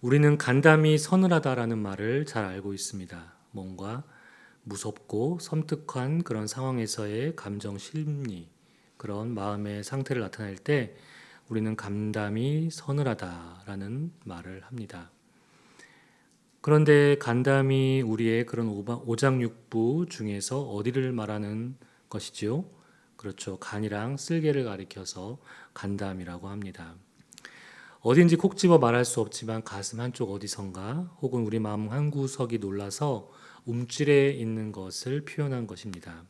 우리는 간담이 서늘하다라는 말을 잘 알고 있습니다. 뭔가 무섭고 섬뜩한 그런 상황에서의 감정 심리, 그런 마음의 상태를 나타낼 때 우리는 간담이 서늘하다라는 말을 합니다. 그런데 간담이 우리의 그런 오장육부 중에서 어디를 말하는 것이지요? 그렇죠. 간이랑 쓸개를 가리켜서 간담이라고 합니다. 어딘지 콕 집어 말할 수 없지만 가슴 한쪽 어디선가 혹은 우리 마음 한 구석이 놀라서 움찔해 있는 것을 표현한 것입니다.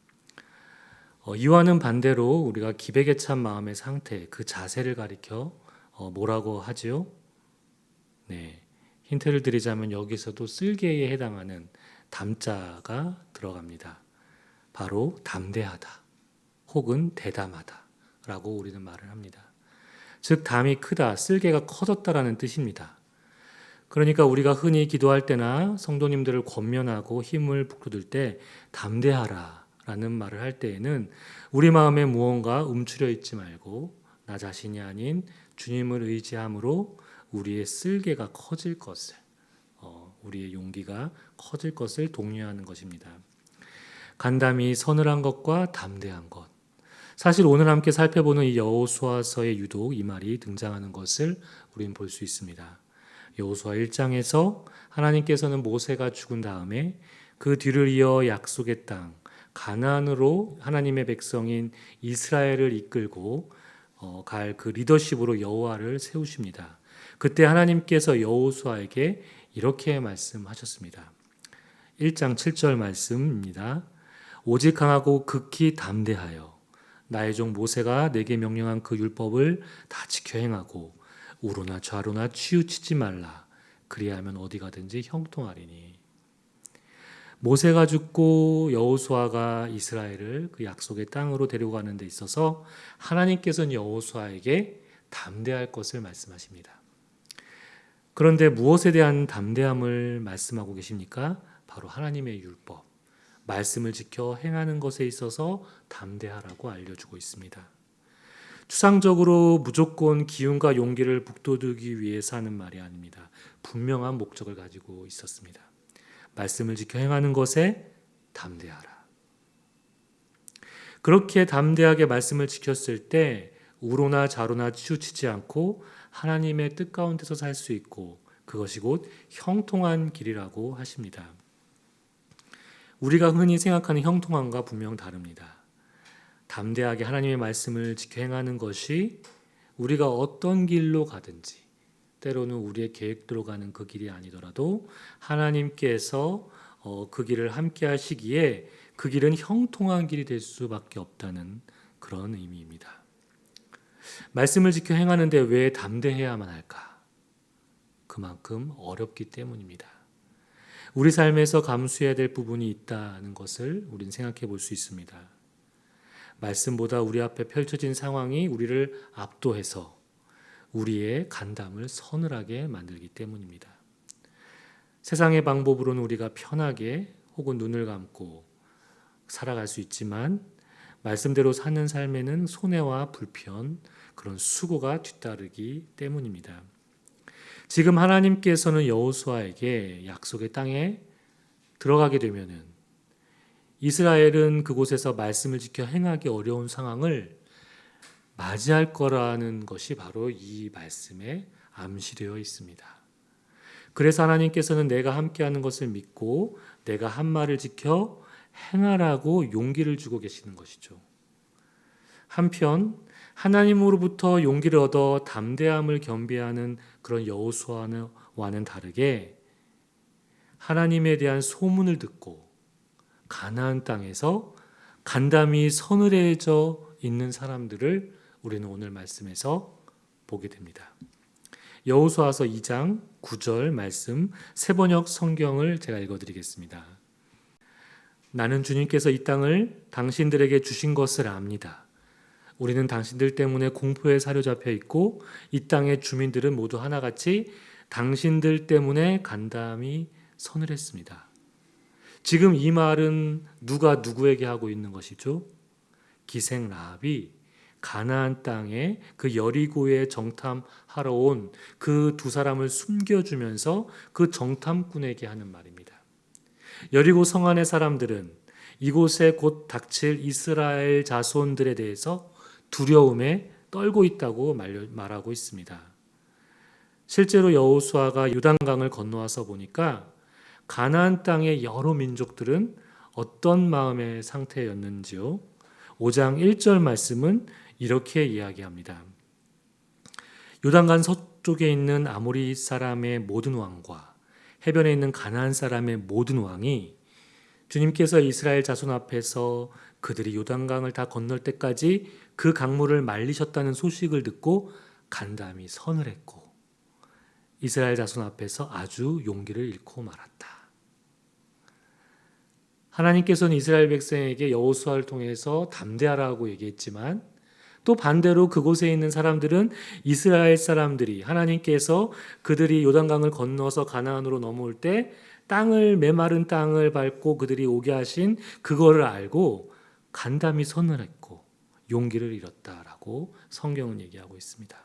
어, 이와는 반대로 우리가 기백에 찬 마음의 상태, 그 자세를 가리켜 어, 뭐라고 하지요? 네, 힌트를 드리자면 여기서도 쓸개에 해당하는 담자가 들어갑니다. 바로 담대하다 혹은 대담하다 라고 우리는 말을 합니다. 즉 담이 크다, 쓸개가 커졌다라는 뜻입니다. 그러니까 우리가 흔히 기도할 때나 성도님들을 권면하고 힘을 북돋을 때 담대하라 라는 말을 할 때에는 우리 마음에 무언가 움츠려 있지 말고 나 자신이 아닌 주님을 의지함으로 우리의 쓸개가 커질 것을 어, 우리의 용기가 커질 것을 독려하는 것입니다. 간담이 서늘한 것과 담대한 것 사실 오늘 함께 살펴보는 이 여호수아서에 유독 이 말이 등장하는 것을 우리는 볼 수 있습니다. 여호수아 1장에서 하나님께서는 모세가 죽은 다음에 그 뒤를 이어 약속의 땅 가나안으로 하나님의 백성인 이스라엘을 이끌고 어, 갈그 리더십으로 여호와를 세우십니다. 그때 하나님께서 여호수아에게 이렇게 말씀하셨습니다. 1장 7절 말씀입니다. 오직 강하고 극히 담대하여 나의 종 모세가 내게 명령한 그 율법을 다 지켜 행하고 우로나 좌로나 치우치지 말라. 그리하면 어디 가든지 형통하리니. 모세가 죽고 여호수아가 이스라엘을 그 약속의 땅으로 데려가는 데 있어서 하나님께서는 여호수아에게 담대할 것을 말씀하십니다. 그런데 무엇에 대한 담대함을 말씀하고 계십니까? 바로 하나님의 율법. 말씀을 지켜 행하는 것에 있어서 담대하라고 알려주고 있습니다. 추상적으로 무조건 기운과 용기를 북돋우기 위해서 하는 말이 아닙니다. 분명한 목적을 가지고 있었습니다. 말씀을 지켜 행하는 것에 담대하라. 그렇게 담대하게 말씀을 지켰을 때 우로나 자로나 치우치지 않고 하나님의 뜻 가운데서 살 수 있고 그것이 곧 형통한 길이라고 하십니다. 우리가 흔히 생각하는 형통함과 분명 다릅니다. 담대하게 하나님의 말씀을 지켜 행하는 것이 우리가 어떤 길로 가든지 때로는 우리의 계획대로 가는 그 길이 아니더라도 하나님께서 어, 그 길을 함께 하시기에 그 길은 형통한 길이 될 수밖에 없다는 그런 의미입니다. 말씀을 지켜 행하는데 왜 담대해야만 할까? 그만큼 어렵기 때문입니다. 우리 삶에서 감수해야 될 부분이 있다는 것을 우리는 생각해 볼 수 있습니다. 말씀보다 우리 앞에 펼쳐진 상황이 우리를 압도해서 우리의 간담을 서늘하게 만들기 때문입니다. 세상의 방법으로는 우리가 편하게 혹은 눈을 감고 살아갈 수 있지만 말씀대로 사는 삶에는 손해와 불편, 그런 수고가 뒤따르기 때문입니다. 지금 하나님께서는 여호수아에게 약속의 땅에 들어가게 되면은 이스라엘은 그곳에서 말씀을 지켜 행하기 어려운 상황을 맞이할 거라는 것이 바로 이 말씀에 암시되어 있습니다. 그래서 하나님께서는 내가 함께하는 것을 믿고 내가 한 말을 지켜 행하라고 용기를 주고 계시는 것이죠. 한편 하나님으로부터 용기를 얻어 담대함을 겸비하는 그런 여호수아와는 다르게 하나님에 대한 소문을 듣고 가나안 땅에서 간담이 서늘해져 있는 사람들을 우리는 오늘 말씀에서 보게 됩니다. 여호수아서 2장 9절 말씀 세 번역 성경을 제가 읽어 드리겠습니다. 나는 주님께서 이 땅을 당신들에게 주신 것을 압니다. 우리는 당신들 때문에 공포에 사로잡혀 있고 이 땅의 주민들은 모두 하나같이 당신들 때문에 간담이 서늘했습니다. 지금 이 말은 누가 누구에게 하고 있는 것이죠? 기생 라합이 가나안 땅에 그 여리고에 정탐하러 온 그 두 사람을 숨겨주면서 그 정탐꾼에게 하는 말입니다. 여리고 성 안의 사람들은 이곳에 곧 닥칠 이스라엘 자손들에 대해서 두려움에 떨고 있다고 말하고 있습니다. 실제로 여호수아가 요단강을 건너와서 보니까 가나안 땅의 여러 민족들은 어떤 마음의 상태였는지요. 5장 1절 말씀은 이렇게 이야기합니다. 요단강 서쪽에 있는 아모리 사람의 모든 왕과 해변에 있는 가나안 사람의 모든 왕이 주님께서 이스라엘 자손 앞에서 그들이 요단강을 다 건널 때까지 그 강물을 말리셨다는 소식을 듣고 간담이 선을 했고 이스라엘 자손 앞에서 아주 용기를 잃고 말았다. 하나님께서는 이스라엘 백성에게 여호수아를 통해서 담대하라고 얘기했지만 또 반대로 그곳에 있는 사람들은 이스라엘 사람들이 하나님께서 그들이 요단강을 건너서 가나안으로 넘어올 때 땅을 메마른 땅을 밟고 그들이 오게 하신 그거를 알고 간담이 선을 했고 용기를 잃었다라고 성경은 얘기하고 있습니다.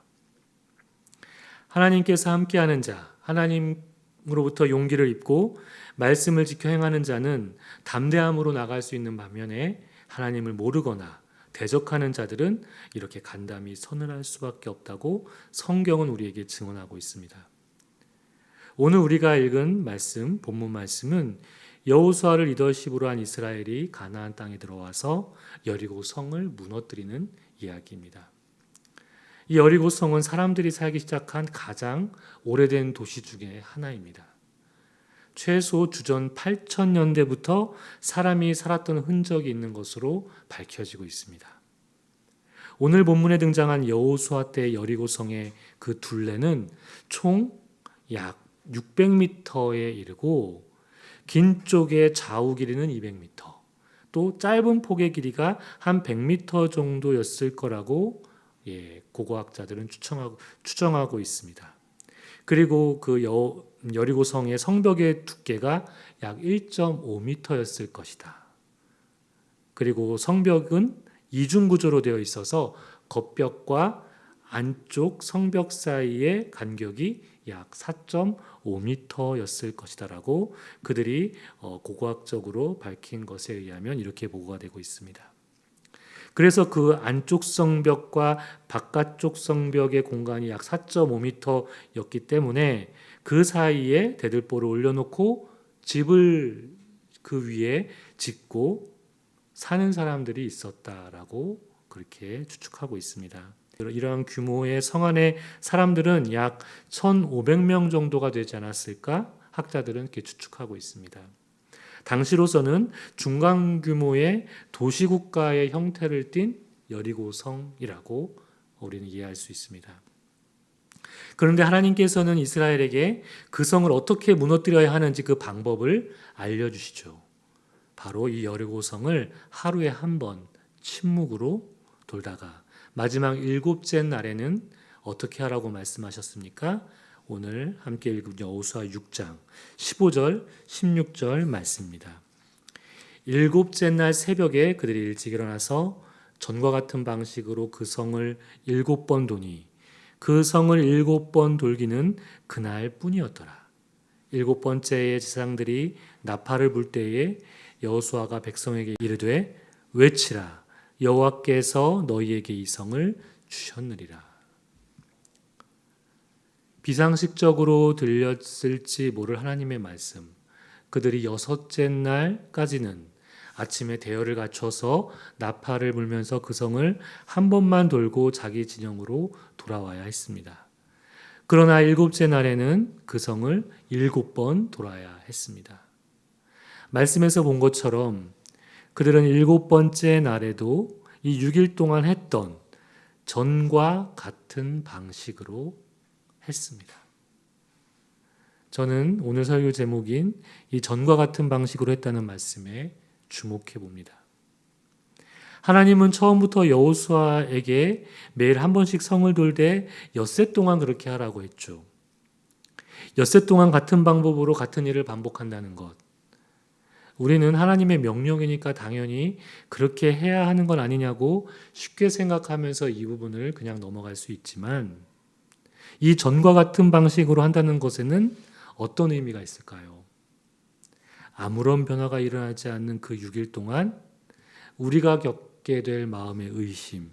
하나님께서 함께하는 자, 하나님으로부터 용기를 입고 말씀을 지켜 행하는 자는 담대함으로 나갈 수 있는 반면에 하나님을 모르거나 대적하는 자들은 이렇게 간담이 선을 할 수밖에 없다고 성경은 우리에게 증언하고 있습니다. 오늘 우리가 읽은 말씀, 본문 말씀은 여호수아를 리더십으로 한 이스라엘이 가나안 땅에 들어와서 여리고 성을 무너뜨리는 이야기입니다. 이 여리고 성은 사람들이 살기 시작한 가장 오래된 도시 중에 하나입니다. 최소 주전 8천년대부터 사람이 살았던 흔적이 있는 것으로 밝혀지고 있습니다. 오늘 본문에 등장한 여호수아 때 여리고 성의 그 둘레는 총 약 600m에 이르고 긴 쪽의 좌우 길이는 200m, 또 짧은 폭의 길이가 한 100m 정도였을 거라고 예, 고고학자들은 추정하고, 추정하고 있습니다. 그리고 그 여, 여리고성의 성벽의 두께가 약 1.5m였을 것이다. 그리고 성벽은 이중 구조로 되어 있어서 겉벽과 안쪽 성벽 사이의 간격이 약 4.5m였을 것이다라고 그들이 어, 고고학적으로 밝힌 것에 의하면 이렇게 보고가 되고 있습니다. 그래서 그 안쪽 성벽과 바깥쪽 성벽의 공간이 약 4.5m였기 때문에 그 사이에 대들보를 올려놓고 집을 그 위에 짓고 사는 사람들이 있었다라고 그렇게 추측하고 있습니다. 이러한 규모의 성 안의 사람들은 약 1,500명 정도가 되지 않았을까 학자들은 이렇게 추측하고 있습니다. 당시로서는 중간 규모의 도시 국가의 형태를 띤 여리고성이라고 우리는 이해할 수 있습니다. 그런데 하나님께서는 이스라엘에게 그 성을 어떻게 무너뜨려야 하는지 그 방법을 알려주시죠. 바로 이 여리고성을 하루에 한 번 침묵으로 돌다가 마지막 일곱째 날에는 어떻게 하라고 말씀하셨습니까? 오늘 함께 읽은 여호수아 6장 15절 16절 말씀입니다. 일곱째 날 새벽에 그들이 일찍 일어나서 전과 같은 방식으로 그 성을 일곱 번 도니 그 성을 일곱 번 돌기는 그날 뿐이었더라. 일곱 번째의 제사장들이 나팔을 불 때에 여호수아가 백성에게 이르되 외치라 여호와께서 너희에게 이 성을 주셨느리라. 비상식적으로 들렸을지 모를 하나님의 말씀. 그들이 여섯째 날까지는 아침에 대열을 갖춰서 나팔을 불면서 그 성을 한 번만 돌고 자기 진영으로 돌아와야 했습니다. 그러나 일곱째 날에는 그 성을 일곱 번 돌아야 했습니다. 말씀에서 본 것처럼 그들은 일곱 번째 날에도 이 6일 동안 했던 전과 같은 방식으로 했습니다. 저는 오늘 설교 제목인 이 전과 같은 방식으로 했다는 말씀에 주목해 봅니다. 하나님은 처음부터 여호수아에게 매일 한 번씩 성을 돌되 엿새 동안 그렇게 하라고 했죠. 엿새 동안 같은 방법으로 같은 일을 반복한다는 것. 우리는 하나님의 명령이니까 당연히 그렇게 해야 하는 건 아니냐고 쉽게 생각하면서 이 부분을 그냥 넘어갈 수 있지만 이 전과 같은 방식으로 한다는 것에는 어떤 의미가 있을까요? 아무런 변화가 일어나지 않는 그 6일 동안 우리가 겪게 될 마음의 의심,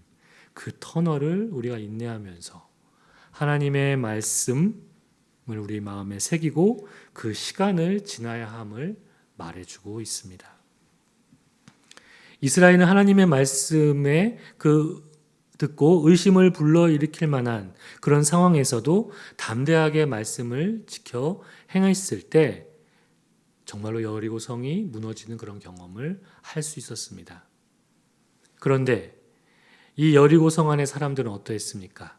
그 터널을 우리가 인내하면서 하나님의 말씀을 우리 마음에 새기고 그 시간을 지나야 함을 말해주고 있습니다. 이스라엘은 하나님의 말씀에 그 듣고 의심을 불러일으킬 만한 그런 상황에서도 담대하게 말씀을 지켜 행했을 때 정말로 여리고 성이 무너지는 그런 경험을 할 수 있었습니다. 그런데 이 여리고 성 안의 사람들은 어떠했습니까?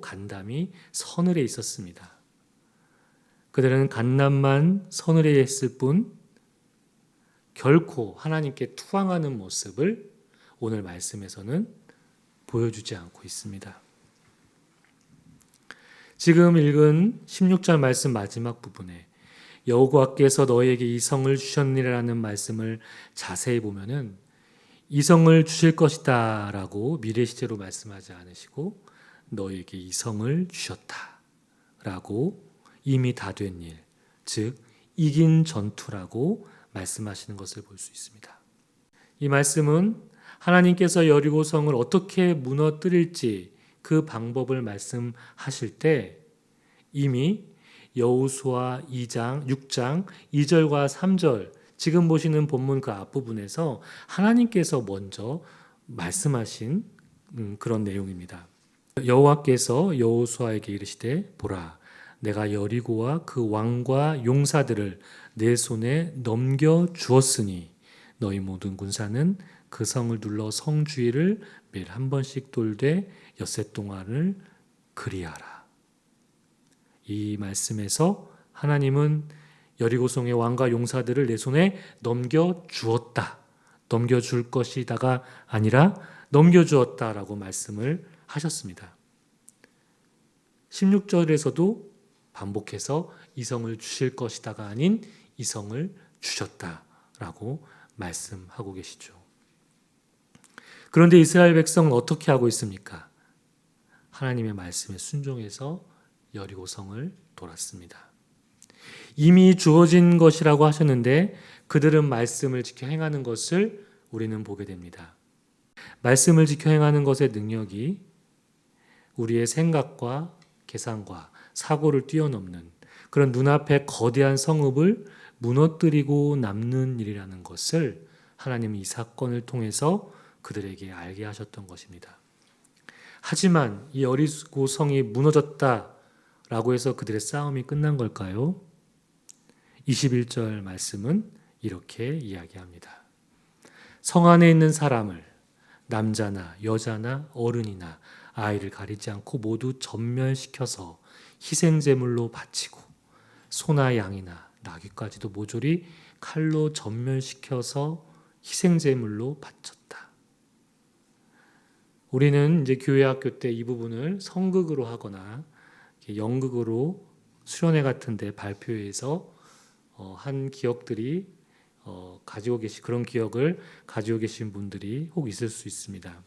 간담이 서늘해 있었습니다. 그들은 간남만 서늘해 했을 뿐 결코 하나님께 투항하는 모습을 오늘 말씀에서는 보여주지 않고 있습니다. 지금 읽은 16절 말씀 마지막 부분에 여호와께서 너에게 이 성을 주셨니라는 말씀을 자세히 보면은 이 성을 주실 것이다라고 미래 시제로 말씀하지 않으시고 너에게 이 성을 주셨다라고 이미 다 된 일, 즉 이긴 전투라고 말씀하시는 것을 볼 수 있습니다. 이 말씀은 하나님께서 여리고 성을 어떻게 무너뜨릴지 그 방법을 말씀하실 때 이미 여호수아 2장, 6장 2절과 3절 지금 보시는 본문 그 앞부분에서 하나님께서 먼저 말씀하신 음, 그런 내용입니다. 여호와께서 여호수아에게 이르시되 보라 내가 여리고와 그 왕과 용사들을 내 손에 넘겨 주었으니 너희 모든 군사는 그 성을 둘러 성 주위를 매일 한 번씩 돌되 엿새 동안을 그리하라. 이 말씀에서 하나님은 여리고성의 왕과 용사들을 내 손에 넘겨 주었다. 넘겨 줄 것이다가 아니라 넘겨 주었다라고 말씀을 하셨습니다. 16절에서도 반복해서 이성을 주실 것이다가 아닌 이성을 주셨다라고 말씀하고 계시죠. 그런데 이스라엘 백성은 어떻게 하고 있습니까? 하나님의 말씀에 순종해서 여리고성을 돌았습니다. 이미 주어진 것이라고 하셨는데 그들은 말씀을 지켜 행하는 것을 우리는 보게 됩니다. 말씀을 지켜 행하는 것의 능력이 우리의 생각과 계산과 사고를 뛰어넘는 그런 눈앞에 거대한 성읍을 무너뜨리고 남는 일이라는 것을 하나님은 이 사건을 통해서 그들에게 알게 하셨던 것입니다. 하지만 이 어리고 성이 무너졌다라고 해서 그들의 싸움이 끝난 걸까요? 21절 말씀은 이렇게 이야기합니다. 성 안에 있는 사람을 남자나 여자나 어른이나 아이를 가리지 않고 모두 전멸시켜서 희생제물로 바치고 소나 양이나 나귀까지도 모조리 칼로 전멸시켜서 희생제물로 바쳤다. 우리는 이제 교회 학교 때 이 부분을 성극으로 하거나 연극으로 수련회 같은데 발표해서 어, 한 기억들이 어, 가지고 계신 그런 기억을 가지고 계신 분들이 혹 있을 수 있습니다.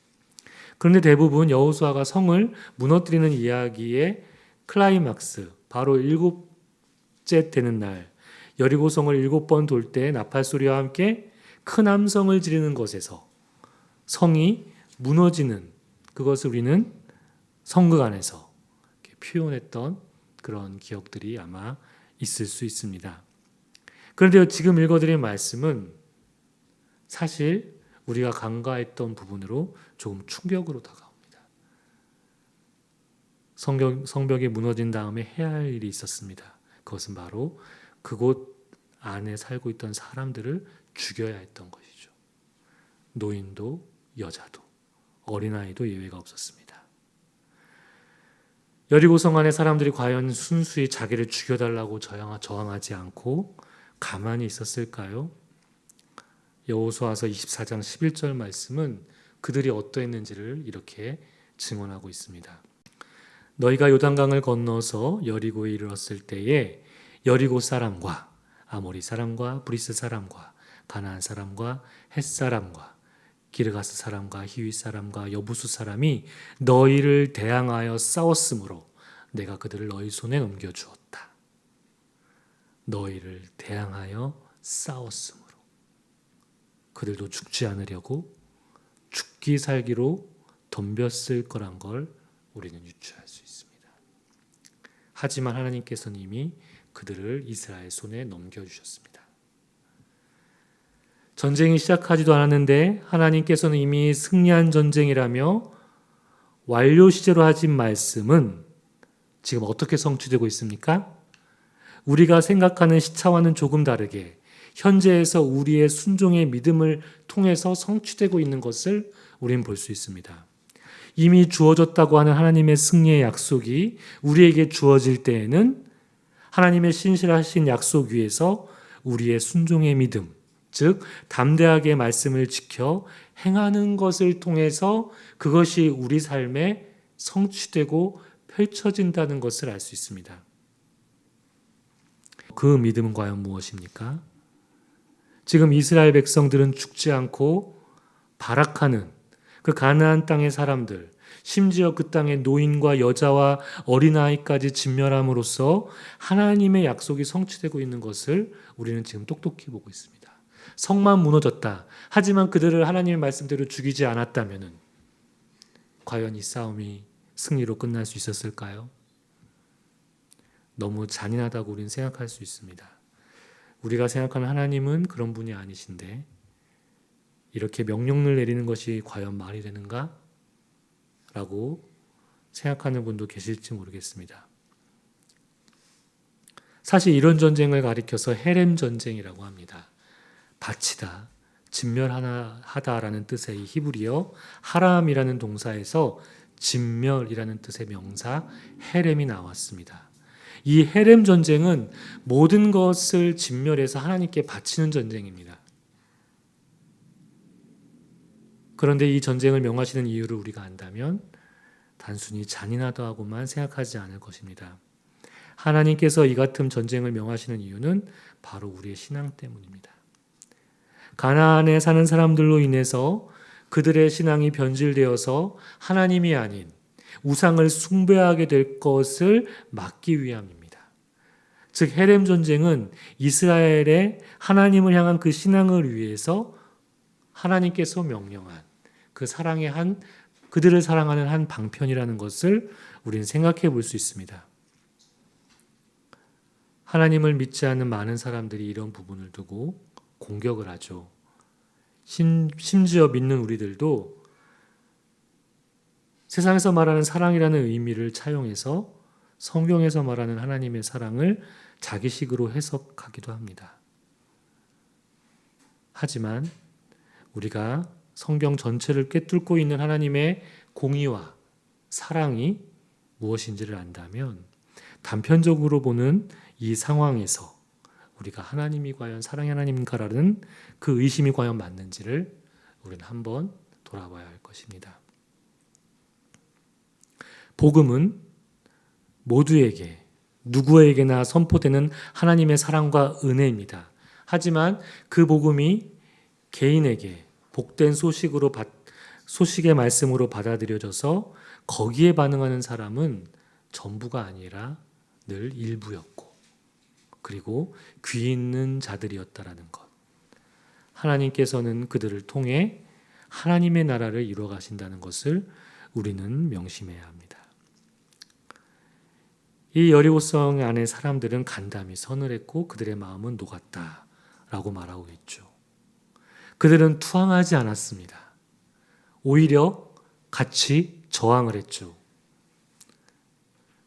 그런데 대부분 여호수아가 성을 무너뜨리는 이야기의 클라이막스 바로 일곱째 되는 날 여리고성을 일곱 번 돌 때 나팔 소리와 함께 큰 함성을 지르는 것에서 성이 무너지는 그것을 우리는 성극 안에서 표현했던 그런 기억들이 아마 있을 수 있습니다. 그런데 지금 읽어드린 말씀은 사실 우리가 간과했던 부분으로 조금 충격으로 다가옵니다. 성경, 성벽이 무너진 다음에 해야 할 일이 있었습니다. 그것은 바로 그곳 안에 살고 있던 사람들을 죽여야 했던 것이죠. 노인도 여자도 어린아이도 예외가 없었습니다. 여리고성 안의 사람들이 과연 순수히 자기를 죽여달라고 저항하지 않고 가만히 있었을까요? 여호수아서 24장 11절 말씀은 그들이 어떠했는지를 이렇게 증언하고 있습니다. 너희가 요단강을 건너서 여리고에 이르렀을 때에 여리고 사람과 아모리 사람과 브리스 사람과 가나안 사람과 헷 사람과 기르가스 사람과 히윗 사람과 여부수 사람이 너희를 대항하여 싸웠으므로 내가 그들을 너희 손에 넘겨 주었다. 너희를 대항하여 싸웠으므로 그들도 죽지 않으려고 죽기 살기로 덤볐을 거란 걸 우리는 유추할 수 있습니다. 하지만 하나님께서는 이미 그들을 이스라엘 손에 넘겨주셨습니다. 전쟁이 시작하지도 않았는데 하나님께서는 이미 승리한 전쟁이라며 완료 시제로 하신 말씀은 지금 어떻게 성취되고 있습니까? 우리가 생각하는 시차와는 조금 다르게 현재에서 우리의 순종의 믿음을 통해서 성취되고 있는 것을 우리는 볼수 있습니다. 이미 주어졌다고 하는 하나님의 승리의 약속이 우리에게 주어질 때에는 하나님의 신실하신 약속 위에서 우리의 순종의 믿음, 즉 담대하게 말씀을 지켜 행하는 것을 통해서 그것이 우리 삶에 성취되고 펼쳐진다는 것을 알 수 있습니다. 그 믿음은 과연 무엇입니까? 지금 이스라엘 백성들은 죽지 않고 발악하는 그 가나안 땅의 사람들, 심지어 그 땅의 노인과 여자와 어린아이까지 진멸함으로써 하나님의 약속이 성취되고 있는 것을 우리는 지금 똑똑히 보고 있습니다. 성만 무너졌다. 하지만 그들을 하나님의 말씀대로 죽이지 않았다면 과연 이 싸움이 승리로 끝날 수 있었을까요? 너무 잔인하다고 우리는 생각할 수 있습니다. 우리가 생각하는 하나님은 그런 분이 아니신데 이렇게 명령을 내리는 것이 과연 말이 되는가? 라고 생각하는 분도 계실지 모르겠습니다. 사실 이런 전쟁을 가리켜서 헤렘 전쟁이라고 합니다. 바치다, 진멸하다라는 뜻의 이 히브리어 하람이라는 동사에서 진멸이라는 뜻의 명사 헤렘이 나왔습니다. 이 헤렘 전쟁은 모든 것을 진멸해서 하나님께 바치는 전쟁입니다. 그런데 이 전쟁을 명하시는 이유를 우리가 안다면 단순히 잔인하다고만 생각하지 않을 것입니다. 하나님께서 이 같은 전쟁을 명하시는 이유는 바로 우리의 신앙 때문입니다. 가나안에 사는 사람들로 인해서 그들의 신앙이 변질되어서 하나님이 아닌 우상을 숭배하게 될 것을 막기 위함입니다. 즉 헤렘 전쟁은 이스라엘의 하나님을 향한 그 신앙을 위해서 하나님께서 명령한 그 사랑의 한 그들을 사랑하는 한 방편이라는 것을 우리는 생각해 볼 수 있습니다. 하나님을 믿지 않는 많은 사람들이 이런 부분을 두고 공격을 하죠. 심, 심지어 믿는 우리들도 세상에서 말하는 사랑이라는 의미를 차용해서 성경에서 말하는 하나님의 사랑을 자기식으로 해석하기도 합니다. 하지만 우리가 성경 전체를 꿰뚫고 있는 하나님의 공의와 사랑이 무엇인지를 안다면 단편적으로 보는 이 상황에서 우리가 하나님이 과연 사랑의 하나님인가라는 그 의심이 과연 맞는지를 우리는 한번 돌아봐야 할 것입니다. 복음은 모두에게 누구에게나 선포되는 하나님의 사랑과 은혜입니다. 하지만 그 복음이 개인에게 복된 소식으로 받, 소식의 말씀으로 받아들여져서 거기에 반응하는 사람은 전부가 아니라 늘 일부였고 그리고 귀 있는 자들이었다라는 것. 하나님께서는 그들을 통해 하나님의 나라를 이루어 가신다는 것을 우리는 명심해야 합니다. 이 여리고성 안의 사람들은 간담이 서늘했고 그들의 마음은 녹았다라고 말하고 있죠. 그들은 투항하지 않았습니다. 오히려 같이 저항을 했죠.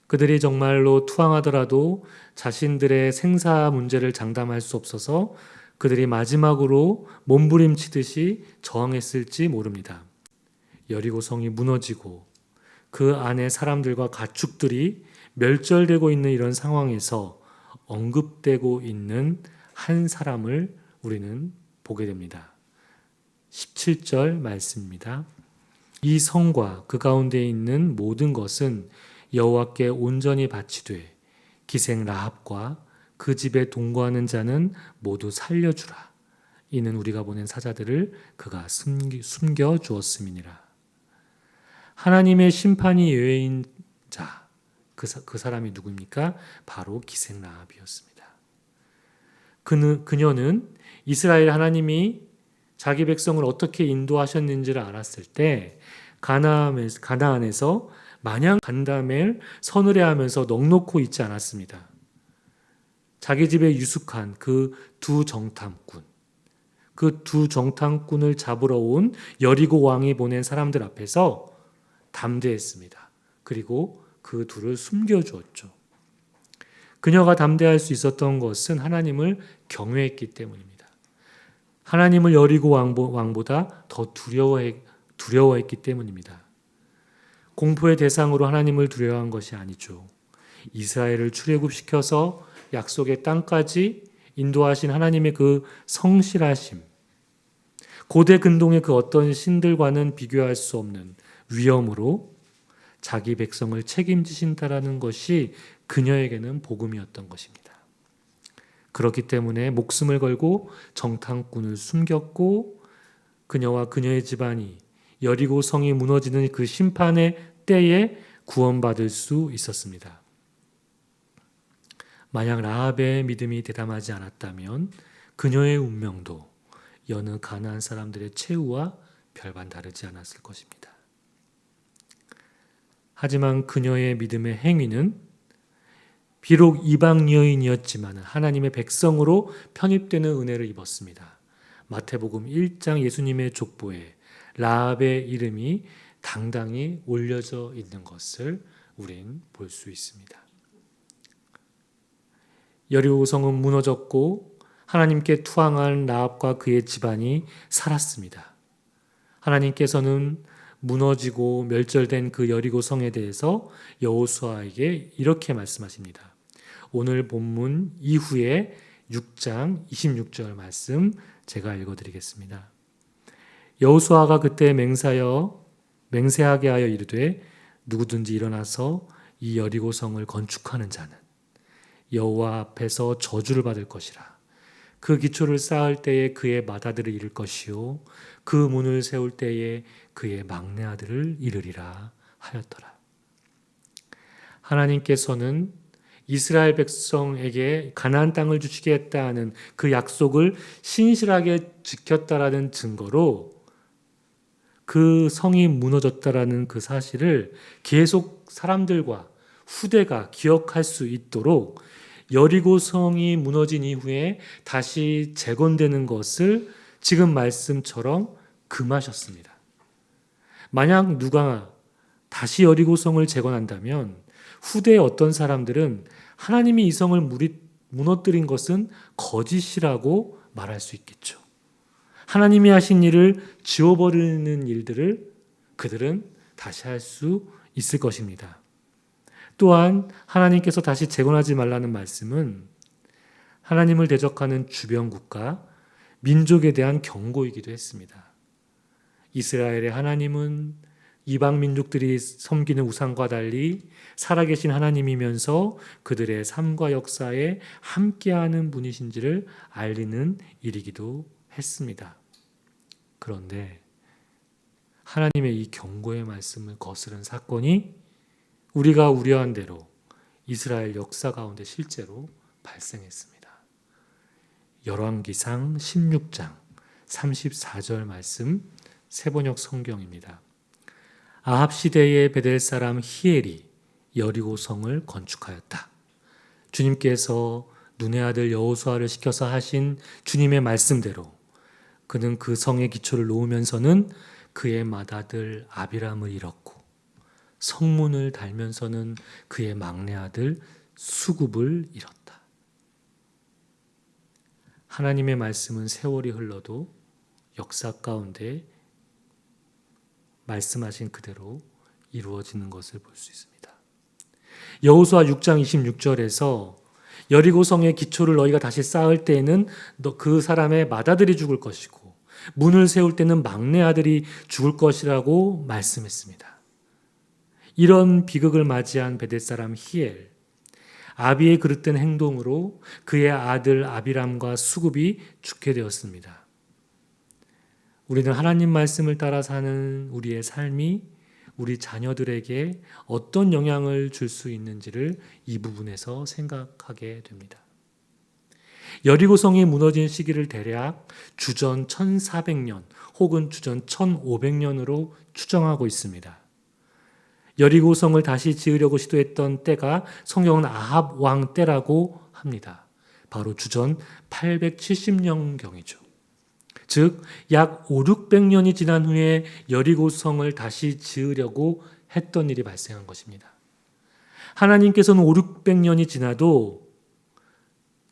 그들이 정말로 투항하더라도 자신들의 생사 문제를 장담할 수 없어서 그들이 마지막으로 몸부림치듯이 저항했을지 모릅니다. 여리고 성이 무너지고 그 안에 사람들과 가축들이 멸절되고 있는 이런 상황에서 언급되고 있는 한 사람을 우리는 보게 됩니다. 17절 말씀입니다. 이 성과 그 가운데 있는 모든 것은 여호와께 온전히 바치되 기생 라합과 그 집에 동거하는 자는 모두 살려주라. 이는 우리가 보낸 사자들을 그가 숨겨 주었음이니라. 하나님의 심판이 예외인 자, 그, 사, 그 사람이 누굽니까? 바로 기생 라합이었습니다. 그는, 그녀는 이스라엘 하나님이 자기 백성을 어떻게 인도하셨는지를 알았을 때 가나안에서, 마냥 간담을 서늘해하면서 넉넉고 있지 않았습니다. 자기 집에 유숙한 그 두 정탐꾼, 그 두 정탐꾼을 잡으러 온 여리고 왕이 보낸 사람들 앞에서 담대했습니다. 그리고 그 둘을 숨겨주었죠. 그녀가 담대할 수 있었던 것은 하나님을 경외했기 때문입니다. 하나님을 여리고 왕보 다 더 두려워해, 두려워했기 때문입니다. 공포의 대상으로 하나님을 두려워한 것이 아니죠. 이스라엘을 출애굽시켜서 약속의 땅까지 인도하신 하나님의 그 성실하심, 고대 근동의 그 어떤 신들과는 비교할 수 없는 위엄으로 자기 백성을 책임지신다라는 것이 그녀에게는 복음이었던 것입니다. 그렇기 때문에 목숨을 걸고 정탐꾼을 숨겼고 그녀와 그녀의 집안이 여리고 성이 무너지는 그 심판의 때에 구원받을 수 있었습니다. 만약 라합의 믿음이 대담하지 않았다면 그녀의 운명도 여느 가나안 사람들의 최후와 별반 다르지 않았을 것입니다. 하지만 그녀의 믿음의 행위는 비록 이방 여인이었지만 하나님의 백성으로 편입되는 은혜를 입었습니다. 마태복음 1장 예수님의 족보에 라합의 이름이 당당히 올려져 있는 것을 우린 볼 수 있습니다. 여리고성은 무너졌고 하나님께 투항한 라합과 그의 집안이 살았습니다. 하나님께서는 무너지고 멸절된 그 여리고 성에 대해서 여호수아에게 이렇게 말씀하십니다. 오늘 본문 이후에 6장 26절 말씀 제가 읽어 드리겠습니다. 여호수아가 그때 맹사여 맹세하게 하여 이르되 누구든지 일어나서 이 여리고 성을 건축하는 자는 여호와 앞에서 저주를 받을 것이라. 그 기초를 쌓을 때에 그의 맏아들을 잃을 것이요 그 문을 세울 때에 그의 막내 아들을 잃으리라 하였더라. 하나님께서는 이스라엘 백성에게 가나안 땅을 주시겠다는 그 약속을 신실하게 지켰다라는 증거로 그 성이 무너졌다라는 그 사실을 계속 사람들과 후대가 기억할 수 있도록 여리고 성이 무너진 이후에 다시 재건되는 것을 지금 말씀처럼 금하셨습니다. 만약 누가 다시 여리고 성을 재건한다면 후대의 어떤 사람들은 하나님이 이 성을 무너뜨린 것은 거짓이라고 말할 수 있겠죠. 하나님이 하신 일을 지워버리는 일들을 그들은 다시 할 수 있을 것입니다. 또한 하나님께서 다시 재건하지 말라는 말씀은 하나님을 대적하는 주변 국가, 민족에 대한 경고이기도 했습니다. 이스라엘의 하나님은 이방 민족들이 섬기는 우상과 달리 살아계신 하나님이면서 그들의 삶과 역사에 함께하는 분이신지를 알리는 일이기도 했습니다. 그런데 하나님의 이 경고의 말씀을 거스른 사건이 우리가 우려한 대로 이스라엘 역사 가운데 실제로 발생했습니다. 열왕기상 16장 34절 말씀 세번역 성경입니다. 아합 시대의 베델 사람 히엘이 여리고 성을 건축하였다. 주님께서 눈의 아들 여호수아를 시켜서 하신 주님의 말씀대로 그는 그 성의 기초를 놓으면서는 그의 맏아들 아비람을 잃었고 성문을 달면서는 그의 막내 아들 수굽을 잃었다. 하나님의 말씀은 세월이 흘러도 역사 가운데 말씀하신 그대로 이루어지는 것을 볼 수 있습니다. 여호수아 6장 26절에서 여리고 성의 기초를 너희가 다시 쌓을 때에는 그 사람의 맏아들이 죽을 것이고 문을 세울 때는 막내 아들이 죽을 것이라고 말씀했습니다. 이런 비극을 맞이한 베델 사람 히엘 아비의 그릇된 행동으로 그의 아들 아비람과 수급이 죽게 되었습니다. 우리는 하나님 말씀을 따라 사는 우리의 삶이 우리 자녀들에게 어떤 영향을 줄 수 있는지를 이 부분에서 생각하게 됩니다. 여리고성이 무너진 시기를 대략 주전 1400년 혹은 주전 1500년으로 추정하고 있습니다. 여리고성을 다시 지으려고 시도했던 때가 성경은 아합 왕 때라고 합니다. 바로 주전 870년경이죠. 즉, 약 5, 600년이 지난 후에 여리고성을 다시 지으려고 했던 일이 발생한 것입니다. 하나님께서는 5, 600년이 지나도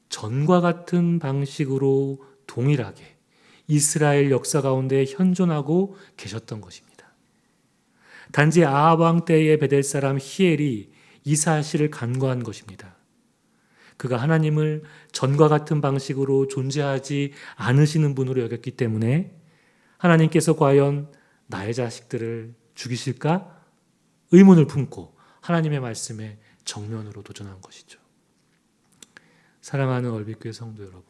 전과 같은 방식으로 동일하게 이스라엘 역사 가운데 현존하고 계셨던 것입니다. 단지 아합 왕 때의 베델 사람 히엘이 이 사실을 간과한 것입니다. 그가 하나님을 전과 같은 방식으로 존재하지 않으시는 분으로 여겼기 때문에 하나님께서 과연 나의 자식들을 죽이실까? 의문을 품고 하나님의 말씀에 정면으로 도전한 것이죠. 사랑하는 얼비교회 성도 여러분.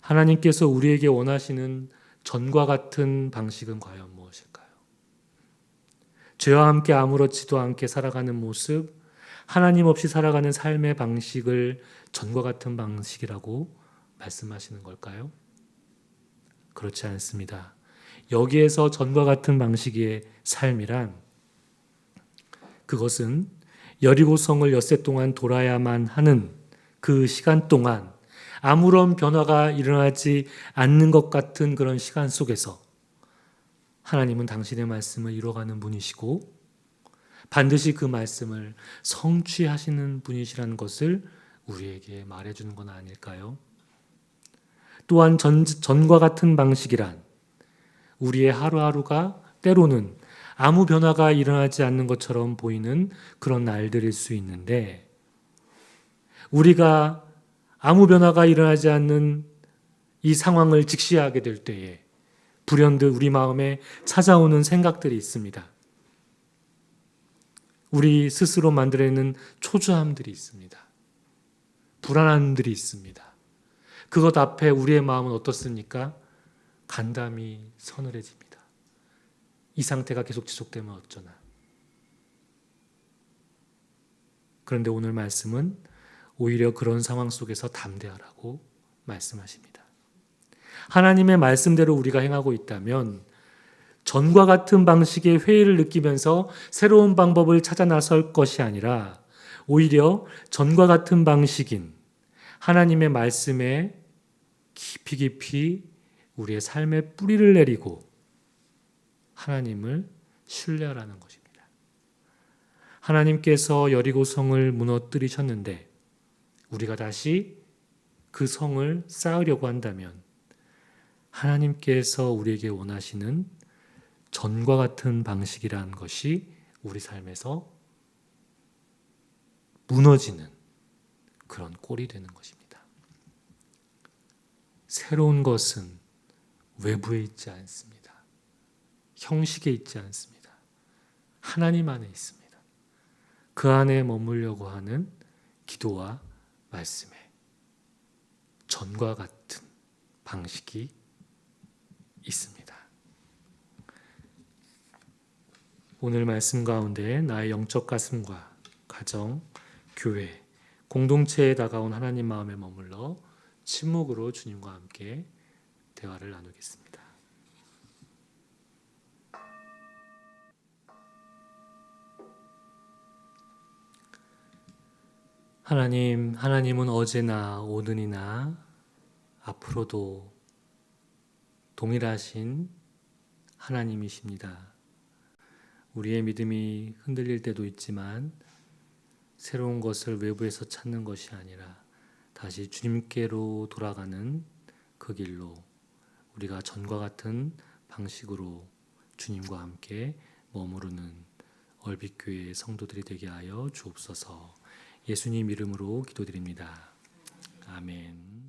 하나님께서 우리에게 원하시는 전과 같은 방식은 과연 무엇일까요? 죄와 함께 아무렇지도 않게 살아가는 모습, 하나님 없이 살아가는 삶의 방식을 전과 같은 방식이라고 말씀하시는 걸까요? 그렇지 않습니다. 여기에서 전과 같은 방식의 삶이란 그것은 여리고성을 엿새 동안 돌아야만 하는 그 시간 동안 아무런 변화가 일어나지 않는 것 같은 그런 시간 속에서 하나님은 당신의 말씀을 이뤄가는 분이시고 반드시 그 말씀을 성취하시는 분이시라는 것을 우리에게 말해주는 건 아닐까요? 또한 전, 전과 같은 방식이란 우리의 하루하루가 때로는 아무 변화가 일어나지 않는 것처럼 보이는 그런 날들일 수 있는데 우리가 아무 변화가 일어나지 않는 이 상황을 직시하게 될 때에 불현듯 우리 마음에 찾아오는 생각들이 있습니다. 우리 스스로 만들어내는 초조함들이 있습니다. 불안함들이 있습니다. 그것 앞에 우리의 마음은 어떻습니까? 간담이 서늘해집니다. 이 상태가 계속 지속되면 어쩌나. 그런데 오늘 말씀은 오히려 그런 상황 속에서 담대하라고 말씀하십니다. 하나님의 말씀대로 우리가 행하고 있다면 전과 같은 방식의 회의를 느끼면서 새로운 방법을 찾아 나설 것이 아니라 오히려 전과 같은 방식인 하나님의 말씀에 깊이 깊이 우리의 삶에 뿌리를 내리고 하나님을 신뢰하라는 것입니다. 하나님께서 여리고성을 무너뜨리셨는데 우리가 다시 그 성을 쌓으려고 한다면 하나님께서 우리에게 원하시는 전과 같은 방식이라는 것이 우리 삶에서 무너지는 그런 꼴이 되는 것입니다. 새로운 것은 외부에 있지 않습니다. 형식에 있지 않습니다. 하나님 안에 있습니다. 그 안에 머물려고 하는 기도와 말씀에 전과 같은 방식이 있습니다. 오늘 말씀 가운데 나의 영적 가슴과 가정, 교회, 공동체에 다가온 하나님 마음에 머물러 침묵으로 주님과 함께 대화를 나누겠습니다. 하나님, 하나님은 어제나 오늘이나 앞으로도 동일하신 하나님이십니다. 우리의 믿음이 흔들릴 때도 있지만 새로운 것을 외부에서 찾는 것이 아니라 다시 주님께로 돌아가는 그 길로 우리가 전과 같은 방식으로 주님과 함께 머무르는 얼빛교회 성도들이 되게 하여 주옵소서 예수님 이름으로 기도드립니다. 아멘.